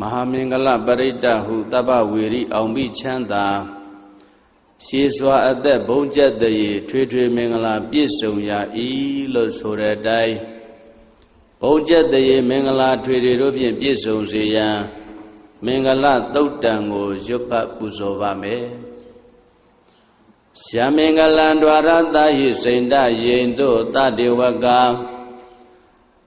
မဟာမင်္ဂလပရိတ္တဟုတပ္ပဝေရိအောင်မိချမ်းသာရှေးစွာအသက်ဘုံကျက်တရေထွေထွေမင်္ဂလာပြည့်စုံရာဤလို့ဆိုတဲ့အတိုင်းဘုံကျက်တရေမင်္ဂလာထွေထွေတို့ဖြင့်ပြည့်စုံစေရန်မင်္ဂလသုတ်တံကိုရွတ်ဖတ်ပူဇော်ပါမယ်ရှာမင်္ဂလံ द्वार တဟိစိန္ဒယိန်တို့တတေဝက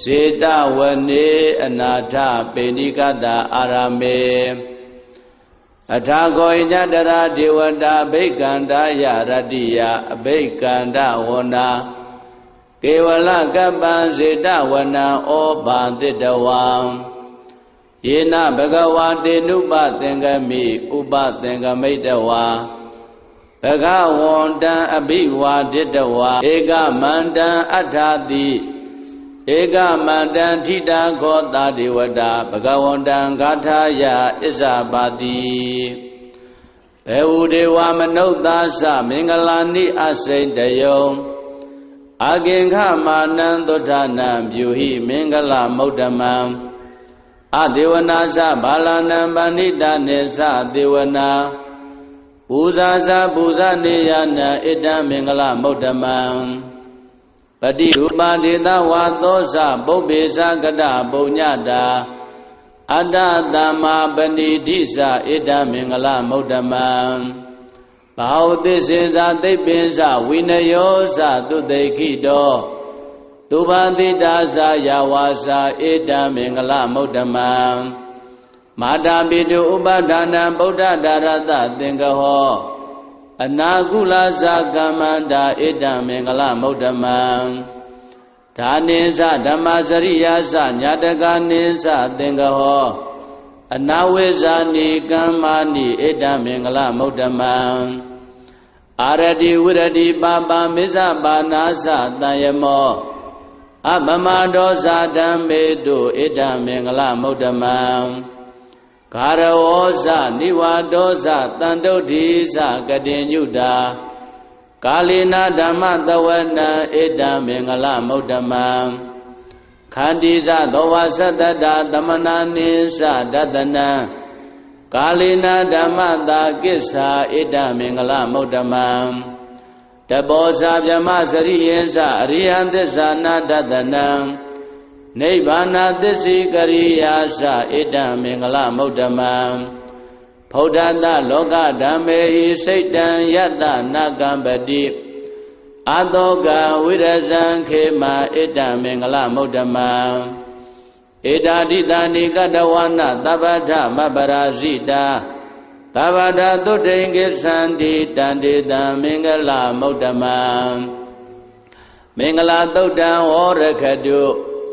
စေတဝနေအနာထပေဏိကတာအာရမေအထာကောဣညတရာဒေဝတာအဘိကန္တာယရတ္တိယအဘိကန္တဝနာကေဝလကပ္ပံစေတဝနံဩဘာတိတဝံယေနဘဂဝါတေနုပသင်္ကမိဥပသင်္ကမိတဝါဘဂဝန္တံအဘိဝါဒိတဝါဧကမန္တံအထာတိ ဧကမန္တံထိတာခောတာဒေဝတာဘဂဝန္တံဂါထာယဣဇာပါတိဘေဝဒေဝမနုဿာသမင်္ဂလာနိအစိန်တယုံအကင်္ခမာနံသုဒ္ဓနာပြုဟိမင်္ဂလမௌတမံအဒေဝနာသဘာလနံပဏိတနေသဒေဝနာပူဇာဇာပူဇာနေယနာဣတံမင်္ဂလမௌတမံ ပတိရူပဒေသဝါသောဇပုပ္ပေသကတပုညတာအတ္တတမ္မာပဏိတိသဣတံမင်္ဂလမௌတမံဘာဝသစ္စေဇာသိပ္ပင်ဇဝိနယောဇသုတေခိတောသူဘာတိတာဇာယဝါစာဣတံမင်္ဂလမௌတမံမာတာပိတုဥပဒါနံဗုဒ္ဓဒါရတသင်္ကဟော အနာကုလဇာကမ္မန္တာဣတံမင်္ဂလမௌတမံဒါနိသဓမ္မစရိယာသညာတကနိသသင်္ကဟောအနာဝိဇာနိကမ္မာနိဣတံမင်္ဂလမௌတမံအာရတိဝရတိပါပါမစ္ဆပါနာသတံယမောအပမဒောဇာဓမ္မေတုဣတံမင်္ဂလမௌတမံ ဂါရဝောဇနိဝါဒောဇတန်တုဋ္ဌိဇကတိညုတာကာလေနာဓမ္မတဝနံဣတံမင်္ဂလမௌတမံခန္တီဇသောဝသတ္တတာသမနာနိသဒတနံကာလေနာဓမ္မတာကိစ္ဆာဣတံမင်္ဂလမௌတမံတဘောဇာဗြဟ္မစရိယေဇအရိယသစ္စာနာဒတနံ နိဗ္ဗာနသစ္စိကရိယာသဣတံမင်္ဂလမௌတမံဖௌဒတလောကဓမ္မေဟိစိတ်တံယတနာကံပတိအတောကဝိရဇံခေမဣတံမင်္ဂလမௌတမံဧတာတိတာနိကတဝနာသဗ္ဗထမပရာဇိတာသဗ္ဗဒသုတိင်္ဂသန္တိတန္တေတံမင်္ဂလမௌတမံမင်္ဂလာသုတ်တံဝရခတု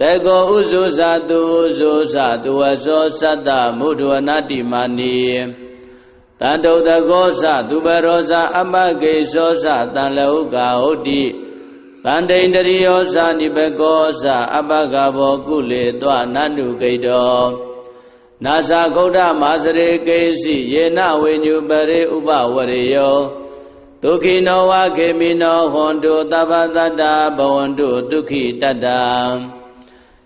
တေကောဥဇုဇာတုဥဇုဇာတုဝဇောသတ္တမုဒ္ဒဝနာတိမာနီတန္တုတကောသသူဘရောဇာအမဂေသောသတန်လဟုကာဟုတ်တိတန္တိန်တရိယောဇာနိဘကောဇာအပကဘောကုလေတောနန္တုဂိတောနာဇာဂௌဒမာစရေကေစီယေနဝိညုပရိဥပဝရိယောဒုက္ခိနောဝခေမိနောဟွန်တုသဗ္ဗတတ္တဘဝန္တုဒုက္ခိတတ္တ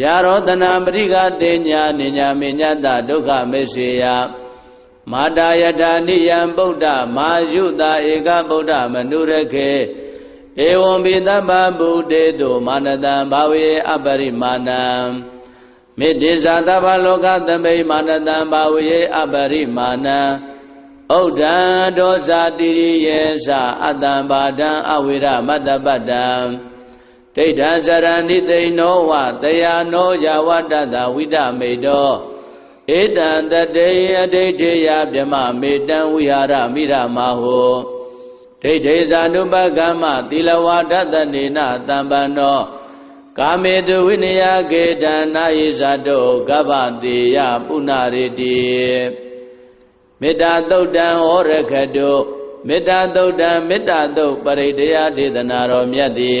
ဖြာရောတနာပရိကတေညာနိညာမေညတဒုက္ခမေစေယမာတာယတာနိယံဗုဒ္ဓမာယုတာဧကဗုဒ္ဓမနုရခေဧဝံပိသဗ္ဗဗုတေတုမာနတံဘာဝေအပရိမာဏံမေတ္တိဇာတဗ္ဗလောကသမိမာနတံဘာဝေအပရိမာဏံဥဒ္ဒံဒောဇာတိယေသအတ္တံဘာဒံအဝိရမတ္တပတ္တံ ဒိဋ္ဌံဇရဏိသိဏောဝတယာနောယဝတ္တသဝိဒမေတောဧတံတတေအဒိဋ္ဌေယဗြမမေတံဝိဟာရမိရမဟောဒိဋ္ဌေဇာနုပကမ္မသီလဝါဒတနေနတံပန္နောကာမေတုဝိနယကေတနာယိဇာတောကဗ္ဗတေယပုဏ္ဏရေတိမေတ္တာသုတ်တံဟောရခတုမေတ္တာသုတ်တံမေတ္တာသုတ်ပရိတယဒေသနာတော်မြတ်သည်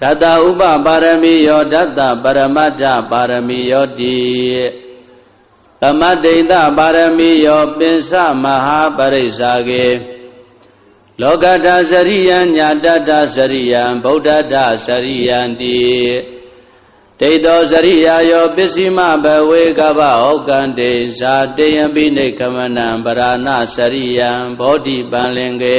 ဓတ္တဥပပါရမီယောဓတ္တပရမတ္ထပါရမီယောတိသမတ္တိတပါရမီယောပင်စမဟာပရိစ္ဆာကေလောကတစရိယံညာတတစရိယံဗုဒ္ဓတစရိယံတိဒိဋ္ဌောစရိယာယောပစ္စည်းမဘဝေကဗဩကံတေဇာတေယံပိနေခမနံပရာဏစရိယံဘောဓိပံလင်ကေ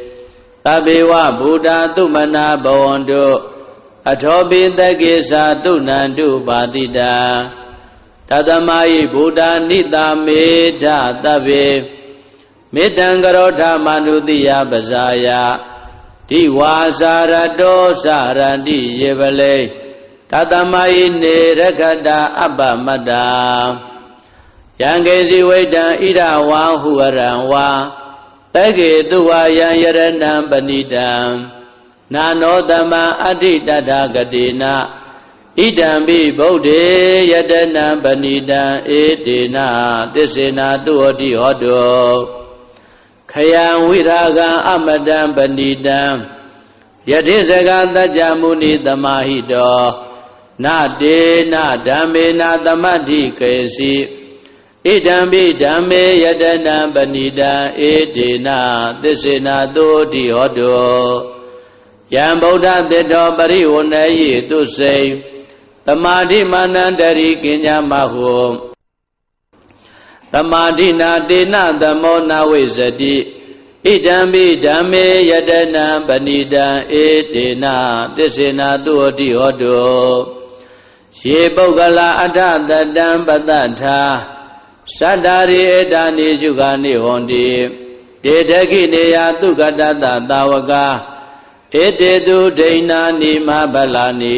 သဗ္ဗေဝဗုဒ္ဓသုမနာဘဝန္တုအထောပိတကိသာတုဏန္တုပါတိတာတသမယိဗုဒ္ဓနိတာမေဓသဗ္ဗေမေတံကရောဓမနုတိယပဇာယဒီဝါစာရတောစရတိယေပလေတသမယိနေရခတာအပ္ပမတ္တာယံကေစီဝိတံဣဒဝါဟုရံဝါ တကေတုဝါယံယရဏံပဏိတံနာနောတမံအဋ္ဌိတတဂတိနာဣဒံပိဗုဒ္ဓေယတနံပဏိတံဧတေနသစ္စေနာတုဟောတိဟောတောခယံဝိရာဂံအမတံပဏိတံယတိစကတัจ जा မုနိသမာဟိတောနတေနဓမ္မေနသမတ္တိကေစီ ဣဒံပိဓမ္မေယတနံပဏိတံဧတေနသစ္စေနာတုဟောတိဟောတောယံဗုဒ္ဓတေတောပရိဝဏယေသူစိံတမာတိမာနန္တရိကင်ညာမဟုတမာတိနာတေနသမောနာဝိဇတိဣဒံပိဓမ္မေယတနံပဏိတံဧတေနသစ္စေနာတုဟတိဟောတုယေပုဂ္ဂလာအထတတံပတ္တထာ သတ္တာရိဧတာနိရှုခာနိဟွန်တိတေတခိနေယသုကတတသာဝကဧတေတုဒိဏာနိမဗလာနိ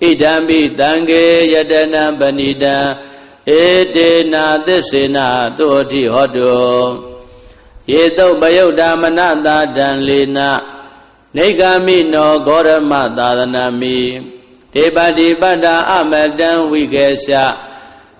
ဣဒံပိတံကေယတနာပဏိတံဧတေနာသစ္စေနာတောတိဟောတုယေတုပယုတ်တာမနတာတံလေနာနေဂာမိနောဂောရမသာသနာမိဒေပတိပတ္တာအမတံဝိကေရှ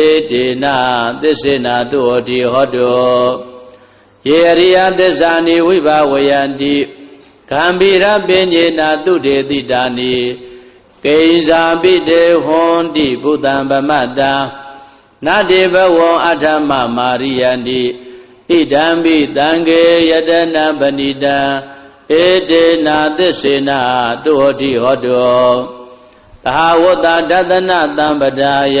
ဧတေနသစ္စေနာတုဟောတိဟောတောယေရိယသစ္စာနိဝိဘာဝယန္တိဂံဗိရပင်ညေနာတုတေတိတာနိကိဉ္စာပိတေဟွန်တိဘုဒ္ဓံဗမတ္တာနတေဘဝံအထမမာရိယန္တိဣဒံပိတံကေယတနာပဏိတံဧတေနာသစ္စေနာတုဟောတိဟောတောသဟဝတ္တဒသနတံပဒါယ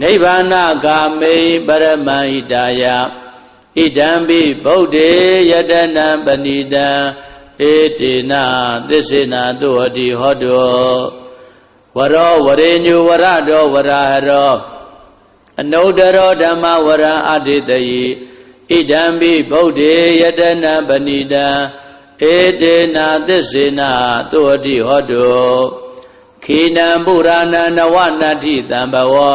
နိဗ္ဗာနဂာမိပရမဟိတာယဣဒံပိဗုဒ္ဓေယတနာပဏိတံဧတေနာသစ္စေနာတုဟတိဟောတောဝရောဝရေညုဝရတောဝရဟရောအနုတရောဓမ္မဝရံအတိတယိဣဒံပိဗုဒ္ဓေယတနာပဏိတံဧတေနာသစ္စေနာတုဟတိဟောတောခေနံပုရာဏနဝနတ္ထိတံဘဝံ